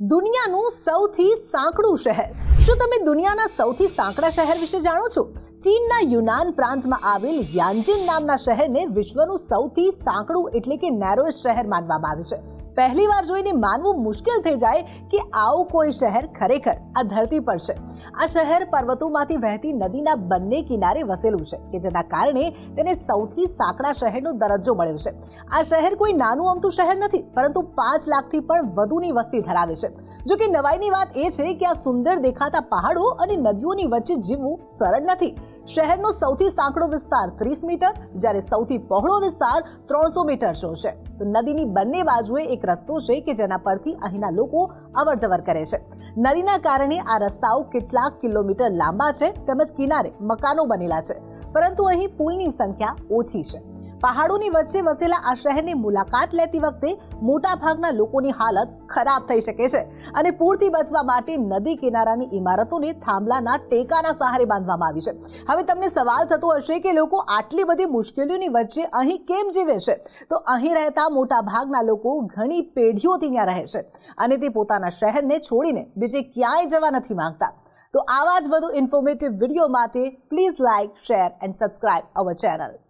દુનિયાનું સૌથી સાંકડું શહેર. શું તમે દુનિયાના સૌથી સાંકડા શહેર વિશે જાણો છો? ચીનના યુનાન પ્રાંતમાં આવેલ યાન્જિન નામના શહેરને વિશ્વનું સૌથી સાંકડું એટલે કે નેરોએસ્ટ શહેર માનવામાં આવે છે. પહેલી વાર જોઈને માનવું મુશ્કેલ થઈ જાય કે આવું કોઈ શહેર ખરેખર આ ધરતી પર છે. આ શહેર પર્વતોમાંથી વહેતી નદીના બંને કિનારે વસેલું છે કે જેના કારણે તેને સૌથી સાંકડા શહેરનો દરજ્જો મળ્યો છે. આ શહેર કોઈ નાનું અમતું શહેર નથી, પરંતુ પાંચ લાખથી પણ વધુની વસ્તી ધરાવે છે. જો કે નવાઈની વાત એ છે કે આ સુંદર દેખાતા પહાડો અને નદીઓની વચ્ચે જીવવું સરળ નથી. શહેરનો સૌથી સાંકડો વિસ્તાર ત્રીસ મીટર, જ્યારે સૌથી પહોળો વિસ્તાર ત્રણસો મીટરનો છે. તો નદીની બંને બાજુએ એક રસ્તો છે કે જેના પરથી અહીંના લોકો અવર જવર કરે છે. નદીના કારણે આ રસ્તાઓ કેટલાક કિલોમીટર લાંબા છે તેમજ કિનારે મકાનો બનેલા છે. પરંતુ અહીં પુલની સંખ્યા ઓછી છે. પહાડોની વચ્ચે વસેલા આ શહેરની મુલાકાત લેતી વખતે મોટા ભાગના લોકોની હાલત ખરાબ થઈ શકે છે અને પૂરથી બચવા માટે નદી કિનારાની ઇમારતોને થાંભલાના ટેકાના સહારે બાંધવામાં આવી છે. હવે તમને સવાલ થતો હશે કે લોકો આટલી બધી મુશ્કેલીઓની વચ્ચે અહીં કેમ જીવે છે? તો અહીં રહેતા મોટા ભાગના લોકો ઘણી પેઢીઓથી ત્યાં રહે છે અને તે પોતાના શહેરને છોડીને બીજે ક્યાંય જવા નથી માંગતા. તો આવા જ વધુ ઇન્ફોર્મેટિવ વીડિયો માટે please like share and subscribe our channel